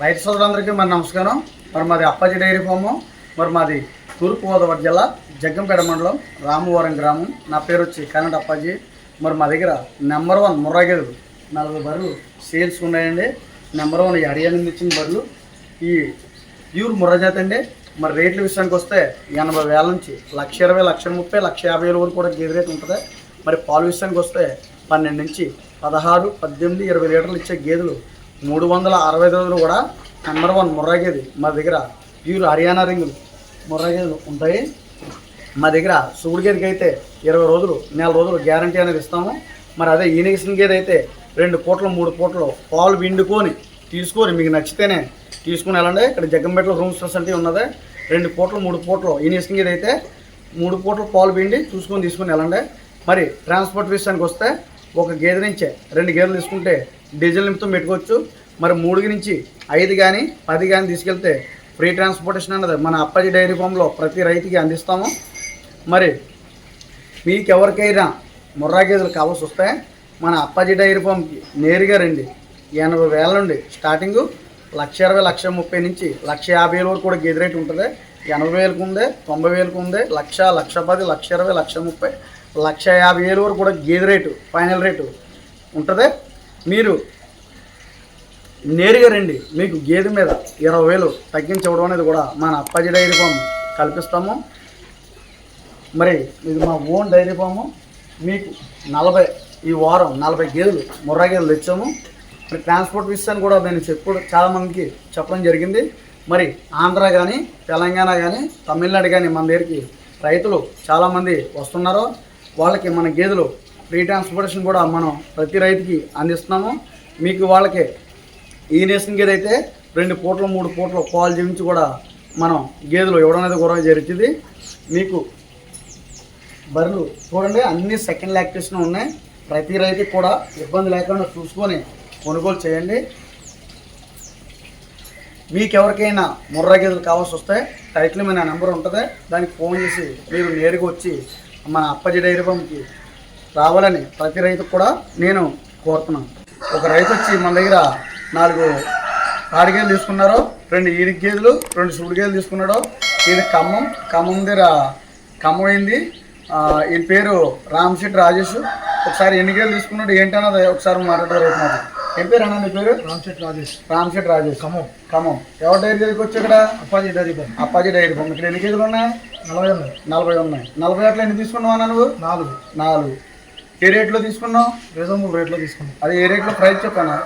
రైతు సోదరులందరికీ మరి నమస్కారం. మరి మాది అప్పాజీ డైరీ ఫాము. మరి మాది తూర్పుగోదావరి జిల్లా జగ్గంపేట మండలం రామవరం గ్రామం. నా పేరు వచ్చి కన్నడ అప్పాజీ. మరి మా దగ్గర నెంబర్ వన్ ముర్రాగేదులు నలభై బర్రెలు సేల్స్ ఉన్నాయండి. నెంబర్ వన్ ఈ హర్యానా నుంచి ఇచ్చిన బర్రెలు. ఈ ప్యూర్ ముర్రజాతి అండి. మరి రేట్ల విషయానికి వస్తే ఎనభై వేల నుంచి లక్ష ఇరవై లక్ష ముప్పై లక్ష యాభై వేల వరకు కూడా గేదె రేట్ ఉంటుంది. మరి పాలు విషయానికి వస్తే పన్నెండు నుంచి పదహారు పద్దెనిమిది ఇరవై లీటర్లు ఇచ్చే గేదెలు మూడు వందల అరవై రోజులు కూడా నెంబర్ వన్ ముర్రా గేదె మా దగ్గర. ప్యూర్ హర్యానా రింగులు ముర్రా గేదెలు ఉంటాయి. మా దగ్గర సూడు గేదెకి అయితే ఇరవై రోజులు నెల రోజులు గ్యారంటీ అనేది ఇస్తాము. మరి అదే ఈనగిసిన గేదె అయితే రెండు పూటలు మూడు పూటలు పాలు పిండుకొని తీసుకొని మీకు నచ్చితేనే తీసుకుని వెళ్ళండి. ఇక్కడ జగ్గంపేటలో రూమ్స్ ఫెసిలిటీ ఉన్నది. రెండు పూటలు మూడు పూటలు ఈనగిసిన గేదె అయితే మూడు పూటలు పాలు పిండి చూసుకొని తీసుకొని వెళ్ళండి. మరి ట్రాన్స్పోర్ట్ విషయానికి వస్తే ఒక గేదె నుంచే రెండు గేదెలు తీసుకుంటే డీజిల్ నిమిత్తం పెట్టుకోవచ్చు. మరి మూడు నుంచి ఐదు కానీ పది కానీ తీసుకెళ్తే ఫ్రీ ట్రాన్స్పోర్టేషన్ అన్నది మన అప్పాజీ డైరీ ఫామ్లో ప్రతి రైతుకి అందిస్తాము. మరి మీకు ఎవరికైనా ముర్రా గేదెలు కావాల్సి వస్తే మన అప్పాజీ డైరీ ఫామ్కి నేరుగా రండి. ఎనభై వేల నుండి స్టార్టింగు లక్ష ఇరవై లక్ష ముప్పై నుంచి లక్ష యాభై వేల వరకు కూడా గేదె రేటు ఉంటుంది. ఎనభై వేలకు ఉంది తొంభై వేలకు ఉంది లక్ష లక్ష పది లక్ష ఇరవై లక్ష ముప్పై లక్ష యాభై వేల వరకు కూడా గేదె రేటు ఫైనల్ రేటు ఉంటుంది. మీరు నేరుగా రండి. మీకు గేదె మీద ఇరవై వేలు తగ్గించవడం అనేది కూడా మన అప్పాజీ డైరీ ఫామ్ కల్పిస్తాము. మరి ఇది మా ఓన్ డైరీ ఫాము. మీకు నలభై ఈ వారం నలభై గేదెలు ముర్రా గేదెలు తెచ్చాము. మరి ట్రాన్స్పోర్ట్ విషయాన్ని కూడా నేను చెప్పుడు చాలామందికి చెప్పడం జరిగింది. మరి ఆంధ్ర కానీ తెలంగాణ కానీ తమిళనాడు కానీ మన దగ్గరికి రైతులు చాలామంది వస్తున్నారు. వాళ్ళకి మన గేదెలు ఫ్రీ ట్రాన్స్పోర్టేషన్ కూడా మనం ప్రతి రైతుకి అందిస్తున్నాము. మీకు వాళ్ళకి ఈ నేషన్ గేదె అయితే రెండు పూటలు మూడు పూటలు పాలు జీవించి కూడా మనం గేదెలు ఇవ్వడం అనేది కూడా జరుగుతుంది. మీకు బర్రెలు చూడండి అన్ని సెకండ్ లాక్టేషన్ ఉన్నాయి. ప్రతి రైతుకి కూడా ఇబ్బంది లేకుండా చూసుకొని కొనుగోలు చేయండి. మీకు ఎవరికైనా ముర్రా గేదెలు కావాల్సి వస్తే టైటిల్ మీద నా నెంబర్ ఉంటుంది. దానికి ఫోన్ చేసి మీరు నేరుగా వచ్చి మన అప్పజి డైరీ ఫామ్కి రావాలని ప్రతి రైతుకు కూడా నేను కోరుతున్నాను. ఒక రైతు వచ్చి మన దగ్గర నాలుగు ఆడి గేదెలు తీసుకున్నారు రెండు ఈడి గేదెలు రెండు సుడి గేదెలు తీసుకున్నాడు ఈయన ఖమ్మం ఖమ్మం దగ్గర ఖమ్మం అయింది. ఈయన పేరు రామశెట్టి రాజేష్. ఒకసారి ఎన్ని గేదెలు తీసుకున్నాడు ఏంటన్నది ఒకసారి మాట్లాడారు ఏం పేరు అన్న నీ పేరు? రామ్చెట్ రాజేష్. రామశెట్టి రాజేష్. ఖమ్మం. ఖమ్మం. ఎవరి డైరీ దగ్గరికి వచ్చి ఇక్కడ? Appaji dairy farm. Appaji dairy farm. ఇక్కడ ఎన్ని కేజీలు ఉన్నాయి? నలభై ఉన్నాయి. నలభై ఉన్నాయి. నలభై అట్లా ఎన్ని తీసుకున్నావు అన్న నువ్వు? నాలుగు. నాలుగు. ఏ రేట్లో తీసుకున్నావు? రీజనబుల్ రేట్లో తీసుకున్నాం. అది ఏ రేట్లో? ప్రైస్ చెప్పాను?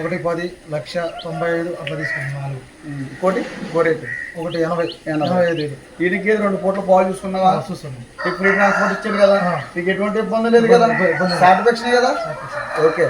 ఒకటి పది లక్ష తొంభై ఐదు అట్లా తీసుకున్నాం నాలుగు. ఇంకోటి? ఇంకో రేటు ఒకటి ఎనభై. ఎనభై. ఐదు ఐదు. వీడికి రెండు పూట్ల పాలు చూసుకున్నావా? చూస్తున్నాం ఫ్రీ ట్రాన్స్పోర్ట్ ఇచ్చాడు కదా. నీకు ఎటువంటి ఇబ్బంది లేదు కదా. సాటిస్ఫాక్షన్ కదా? ఓకే.